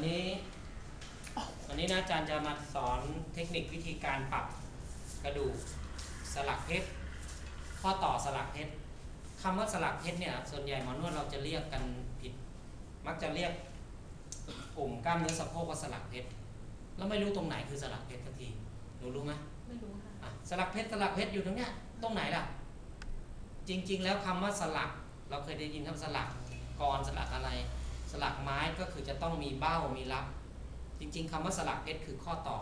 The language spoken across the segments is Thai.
วันนี้วันนี้นะอาจารย์จะมาสอนเทคนิควิธีการปรับกระดูกสลักเพชรข้อต่อสลักเพชรคำว่าสลักเพชรเนี่ยส่วนใหญ่หมอนวดเราจะเรียกกันผิด มักจะเรียกกลุ่มกล้ามเนื้อสะโพกว่าสลักเพชรแล้วไม่รู้ตรงไหนคือสลักเพชรสักทีหนูรู้ไหมไม่รู้ค่ะอะสลักเพชรสลักเพชรอยู่ตรงเนี้ยตรงไหนล่ะ จริง ๆ แล้วคำว่าสลัก เราเคยได้ยินคำสลักกรสลักอะไร สลักไม้ก็คือจะต้องมีเบ้ามีรับ จริง ๆคำว่าสลักเพชรคือข้อต่อ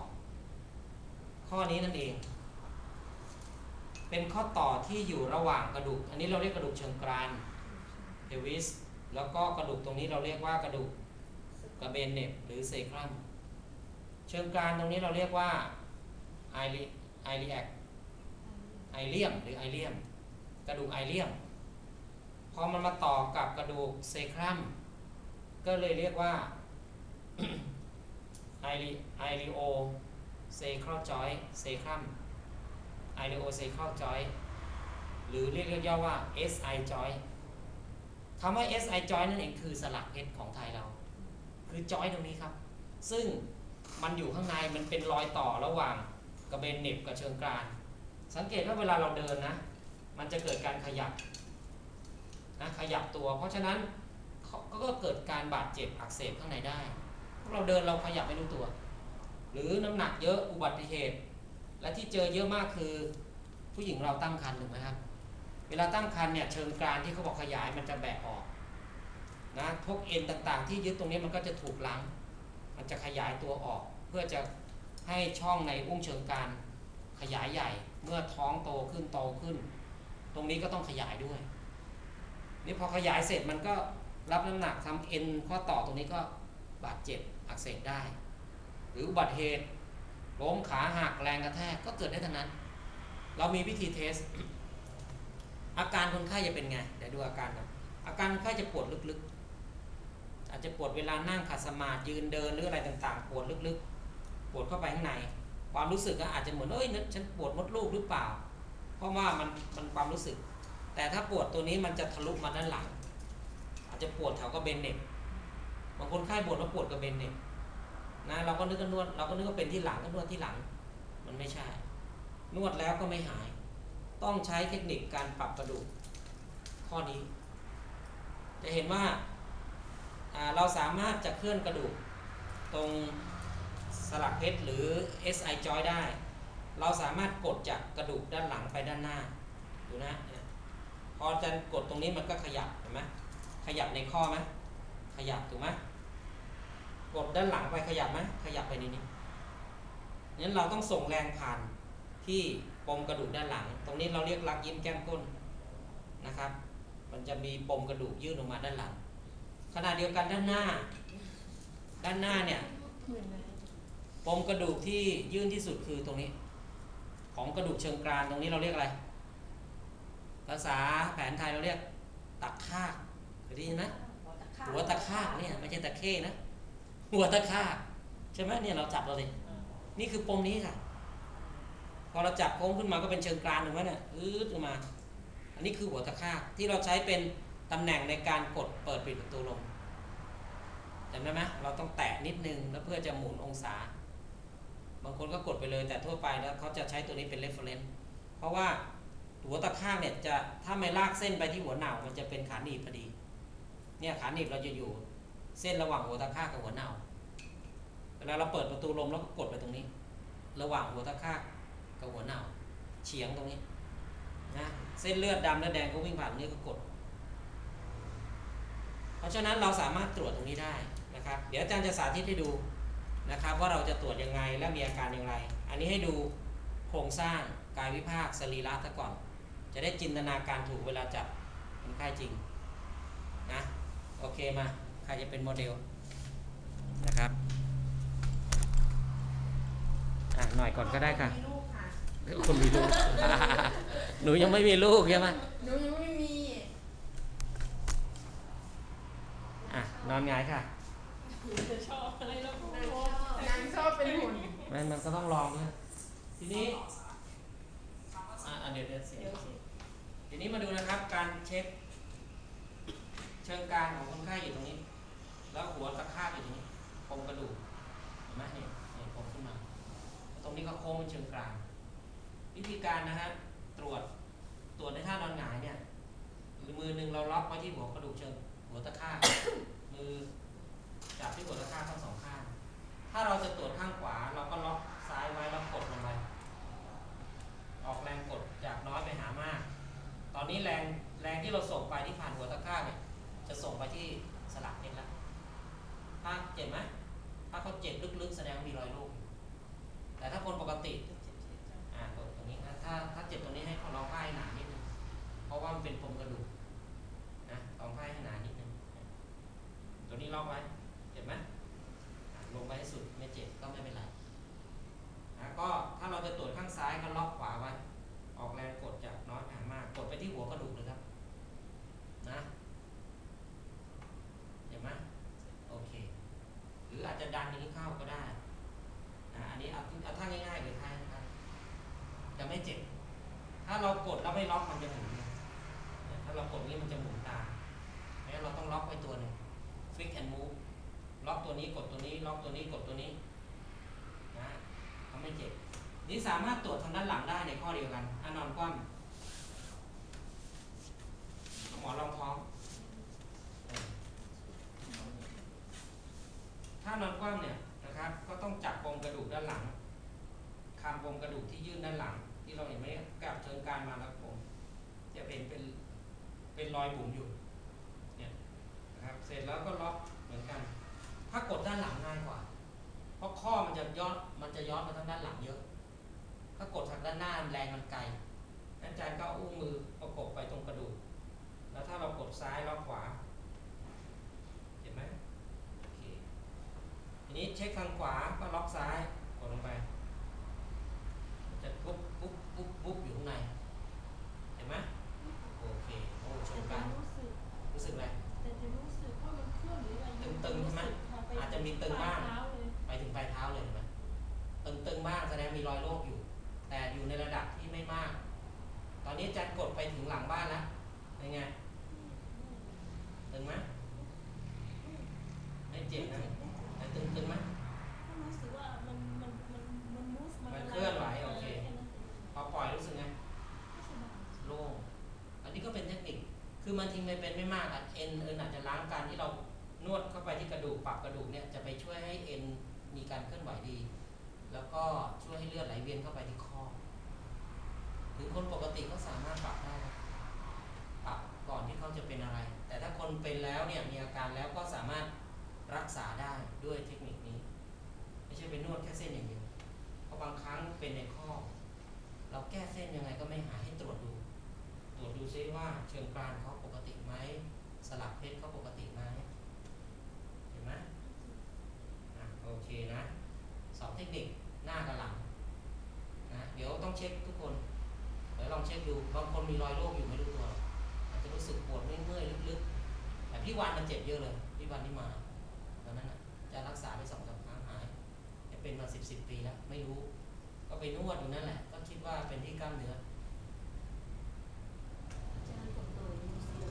ข้อนี้นั่นเอง เป็นข้อต่อที่อยู่ระหว่างกระดูก อันนี้เราเรียกกระดูกเชิงกรานเพวิสแล้วก็กระดูกตรงนี้เราเรียกว่ากระดูกกระเบนเน็บหรือเซครัมเชิงกรานตรงนี้เราเรียกว่าไอริไอริแอคไอเลียมหรือไอเลียม กระดูกไอเลียมพอมันมาต่อกับกระดูกเซครัม ก็เลยเรียกว่าไอริไอริโอเซครัลจอยเซครัมไอริโอเซครัลจอยหรือเรียกย่อว่า SI joy คำว่า SI joy นั่นเองคือสลักเพชรของไทยเรา คือจอยตรงนี้ครับ ซึ่งมันอยู่ข้างในมันเป็นรอยต่อระหว่างกระเบนเหน็บกับเชิงกราน สังเกตว่าเวลาเราเดินนะ มันจะเกิดการขยับนะขยับตัว เพราะฉะนั้น ก็เกิดการบาดเจ็บอักเสบข้างในได้ เราเดินเราขยับไม่รู้ตัว หรือน้ำหนักเยอะอุบัติเหตุ และที่เจอเยอะมากคือ ผู้หญิงเราตั้งครรภ์ถูกไหมครับ เวลาตั้งครรภ์เนี่ยเชิงกรานที่เขาบอกขยายมันจะแบกออกนะพวกเอ็นต่างๆ ที่ยึดตรงนี้มันก็จะถูกล้างมันจะขยายตัวออก เพื่อจะให้ช่องในอุ้งเชิงกรานขยายใหญ่ เมื่อท้องโตขึ้นโตขึ้น ตรงนี้ก็ต้องขยายด้วยนี่พอขยายเสร็จมันก็ รับน้ำหนักทำเอ็นข้อต่อตรงนี้ก็บาดเจ็บอักเสบได้ หรืออุบัติเหตุล้มขาหักแรงกระแทกก็เกิดได้ทั้งนั้น เรามีวิธีเทส อาการคนไข้จะเป็นไงเดี๋ยวดูอาการกันอาการคนไข้จะปวดลึกๆ อาจจะปวดเวลานั่งขัดสมาธิยืนเดินหรืออะไรต่างๆ ปวดลึกๆ ปวดเข้าไปข้างใน ความรู้สึกก็อาจจะเหมือนเอ้ยนั่นฉันปวดมดลูกหรือเปล่า เพราะว่ามันมันความรู้สึก แต่ถ้าปวดตัวนี้มันจะทะลุมาด้านหลัง อาจจะปวดแถวกระเบนเน็บบางคนไข้บ่นว่าปวดกระเบนเน็บนะเราก็นึกว่านวดเราก็นึกว่าเป็นที่หลังก็นวดที่หลัง มันไม่ใช่ นวดแล้วก็ไม่หาย ต้องใช้เทคนิคการปรับกระดูกข้อนี้ จะเห็นว่าเราสามารถจะเคลื่อนกระดูกตรงสลักเพชรหรือ SI joint ได้ เราสามารถกดจากกระดูกด้านหลังไปด้านหน้า ดูนะ พอจะกดตรงนี้มันก็ขยับเห็นไหม ขยับในข้อไหมขยับถูกไหมกดด้านหลังไปขยับไหมขยับไปในนี้งั้นเราต้องส่งแรงผ่านที่ปมกระดูกด้านหลัง ตรงนี้เราเรียกรักยิ้มแก้มก้นนะครับ มันจะมีปมกระดูกยื่นออกมาด้านหลัง ขณะเดียวกันด้านหน้า ด้านหน้าเนี่ยปมกระดูกที่ยื่นที่สุดคือตรงนี้ ของกระดูกเชิงกรานตรงนี้เราเรียกอะไร ภาษาแผนไทยเราเรียกตักคาก ได้ยินไหมหัวตะขาหัวตะคากเนี่ยไม่ใช่ตะเข้นะ หัวตะคากใช่ไหมเนี่ยเราจับเราเลยนี่คือปมนี้ค่ะ พอเราจับโค้งขึ้นมาก็เป็นเชิงกรานถูกไหมเนี่ยอืดออกมา อันนี้คือหัวตะคากที่เราใช้เป็นตำแหน่งในการกดเปิดปิดประตูลมจำได้ไหมเราต้องแตะนิดนึงแล้วเพื่อจะหมุนองศา บางคนก็กดไปเลยแต่ทั่วไปแล้วเขาจะใช้ตัวนี้เป็น reference เพราะว่าหัวตะข้างเนี่ยจะถ้าไม่ลากเส้นไปที่หัวเหน่ามันจะเป็นขาหนีบพอดี เนี่ยขาหนีบเราจะอยู่เส้นระหว่างหัวตะข้ากับหัวเน่าเวลาเราเปิดประตูลมแล้วก็กดไปตรงนี้ ระหว่างหัวตะข้ากับหัวเน่าเฉียงตรงนี้นะเส้นเลือดดำและแดงก็วิ่งผ่านตรงนี้ก็กด เพราะฉะนั้นเราสามารถตรวจตรงนี้ได้นะครับ เดี๋ยวอาจารย์จะสาธิตให้ดูนะครับ ว่าเราจะตรวจยังไงและมีอาการอย่างไร อันนี้ให้ดูโครงสร้างกายวิภาคสรีระซะก่อน จะได้จินตนาการถูกเวลาจับคนไข้จริงนะ อเคมาใครจะเป็นโมเดลนะครับอะหน่อยก่อนก็ได้ค่ะมีลูกค่ะคนมีลูก หนูยังไม่มีลูกใช่ไหมหนูยังไม่มีอะนอนหงายค่ะจะชอบอะไรแล้วนางชอบนางชอบเป็นหุ่นมันมันก็ต้องลองด้วยทีนี้อะอะเดี๋ยวเดี๋ยวเสียงทีนี้มาดูนะครับการเช็ค เชิงกรานของคนไข้อยู่ตรงนี้ แล้วหัวตะคาบอยู่ตรงนี้ปมกระดูกเห็นไหมเนี่ยเนี่ยปมขึ้นมา ตรงนี้ก็โค้งเป็นเชิงกลาง วิธีการนะฮะตรวจตรวจในท่านอนหงายเนี่ยมือหนึ่งเราล็อกไว้ที่หัวกระดูกเชิงหัวตะข้างมือจับที่หัวตะข้างทั้งสองข้าง ถ้าเราจะตรวจข้างขวาเราก็ล็อกซ้ายไว้แล้วกดลงไป ออกแรงกดจากน้อยไปหามาก ตอนนี้แรงแรงที่เราส่งไปที่ผ่านหัวตะข้างเนี่ย จะส่งไปที่สลักเพชรแล้วถ้าเจ็บไหมถ้าเขาเจ็บลึกๆ แสดงว่ามีรอยลูก แต่ถ้าคนปกติอ่ากดตรงนี้นะถ้าถ้าเจ็บตรงนี้ให้เขาลองผ้าให้หนานิดนึงเพราะว่ามันเป็นปมกระดูกนะลองผ้าให้หนานิดนึงตัวนี้ล็อกไว้เจ็บไหมลงไปให้สุดไม่เจ็บก็ไม่เป็นไรนะก็ถ้าเราจะตรวจข้างซ้ายก็ล็อกขวาไว้ออกแรงกดจากน้อยไปหามาก กดไปที่หัวกระดูกเลยครับ นะ เห็นไหมโอเค หรืออา จะดันอย่างนี้เข้าก็ได้อันนี้เอาเอาท่าง่ายๆเลยท่าง่ายๆจะไม่เจ็บ ถ้าเรากดแล้วไม่ล็อกมันจะหมุนถ้าเรากดนี้มันจะหมุนตามงั้นเราต้องล็อกไว้ตัวหนึ่ง fix and move ล็อกตัวนี้กดตัวนี้ ล็อกตัวนี้กดตัวนี้นะทำไม่เจ็บ นี่สามารถตรวจทางด้านหลังได้ในข้อเดียวกันอันนอนคว่ำหมอนรองท้อง ถ้านอนคว่ำเนี่ยนะครับ ก็ต้องจับปมกระดูกด้านหลังคำปมกระดูกที่ยื่นด้านหลัง ที่เราเห็นไหมกับเชิงการมาแล้วผมจะเป็นเป็นเป็น รอยบุ๋มอยู่เนี่ยนะครับเสร็จแล้วก็ล็อกเหมือนกัน ถ้ากดด้านหลังง่ายกว่า เพราะข้อมันจะย้อนมันจะย้อนมาทางด้านหลังเยอะ ถ้ากดทางด้านหน้าแรงมันไกลอาจารย์ก็อาอุ้งมือประกบไปตรงกระดูกแล้วถ้าเรากดซ้ายล็อกขวาเห็นไหมโอเคทีนี้เช็คทางขวาก็ล็อกซ้ายางแสดงมีรอยโรคอยู่ แต่อยู่ในระดับที่ไม่มาก ตอนนี้อาจารย์กดไปถึงหลังบ้านแล้วเป็นไงตึงไหมไม่เจ็บนะแต่ตึงๆไหมก็รู้สึกว่ามันมันมันมันมูฟมันเคลื่อนไหวโอเคแนั้นเองพอปล่อยรู้สึกไงไม่สบายโล่งอันนี้ก็เป็นเทคนิคคือมันทิ้งไม่เป็นไม่มากอะเอ็นเอ็นอาจจะล้างการที่เรานวดเข้าไปที่กระดูกปรับกระดูกเนี่ยจะไปช่วยให้เอ็นมีการเคลื่อนไหวดี แล้วก็ช่วยให้เลือดไหลเวียนเข้าไปที่ข้อ หรือคนปกติก็สามารถปรับได้นะปรับก่อนที่เขาจะเป็นอะไร แต่ถ้าคนเป็นแล้วเนี่ยมีอาการแล้วก็สามารถรักษาได้ด้วยเทคนิคนี้ ไม่ใช่เป็นนวดแค่เส้นอย่างเดียวเพราะบางครั้งเป็นในข้อ เราแก้เส้นยังไงก็ไม่หายให้ตรวจดู ตรวจดูซิว่าเชิงกรานเขาปกติไหมสลักเพชรเขาปกติไหมเห็นไหมอะโอเคนะ สอบเท คนิคหน้ากับหลังนะเดี๋ยวต้องเช็คทุกคนเดี๋ยวลองเช็คดูบางคนมีรอยโรคอยู่ไม่รู้ตัวอาจจะรู้สึกปวดเมื่อยๆลึกๆแต่พี่วันมันเจ็บเยอะเลยพี่วันที่มาตอนนั้นนะจะรักษาไปสองสามครั้งหายจะเป็นมาสิบสิบปีแล้วไม่รู้ ก็ไปนวดอยู่นั่นแหละ ก็คิดว่าเป็นที่กล้ามเนื้อ อาจารย์กดเลยรู้สึก อ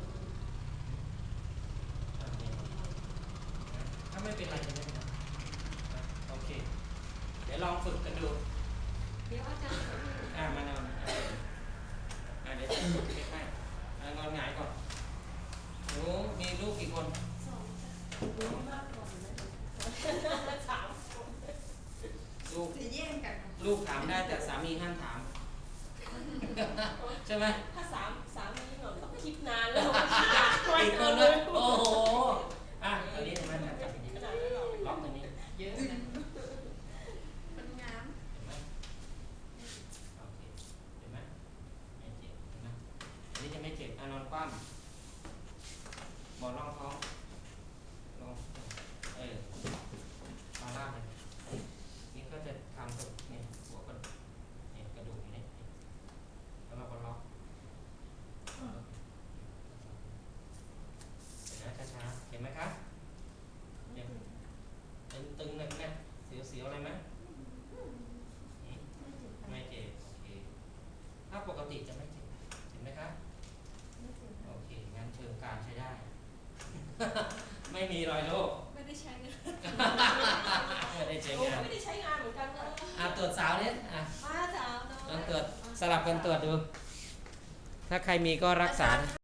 ะเนี่ยนะถ้าไม่เป็นไรจะไม่เป็นไรนะโอเค เดี๋ยวลองฝึกกันดู เดี๋ยวอาจารย์ อ่ามานอนอะอะเดี๋ยวจะฝึกให้ให้อะนอนหงายก่อนหนูมีลูกกี่คน สองจ้ะรู้มากกว่านะสามคน ลูกจะแย่งกันลูกถามได้แต่สามีห้ามถาม ใช่ไหมถ้าสามสามนี้หน่อยต้องคิดนานแล้วอีกคนละโอ้โห ติจะไม่เจ็บเห็นไหมครับโอเค งั้นเชิงการใช้ได้ ไม่มีรอยโรคไม่ได้ใช้งานไม่ได้ใช้งานไม่ได้ใช้งานเหมือนกันเลยอะตรวจสาวเนี่ยอะมาสาวตรวจสลับกันตรวจดู ถ้าใครมีก็รักษา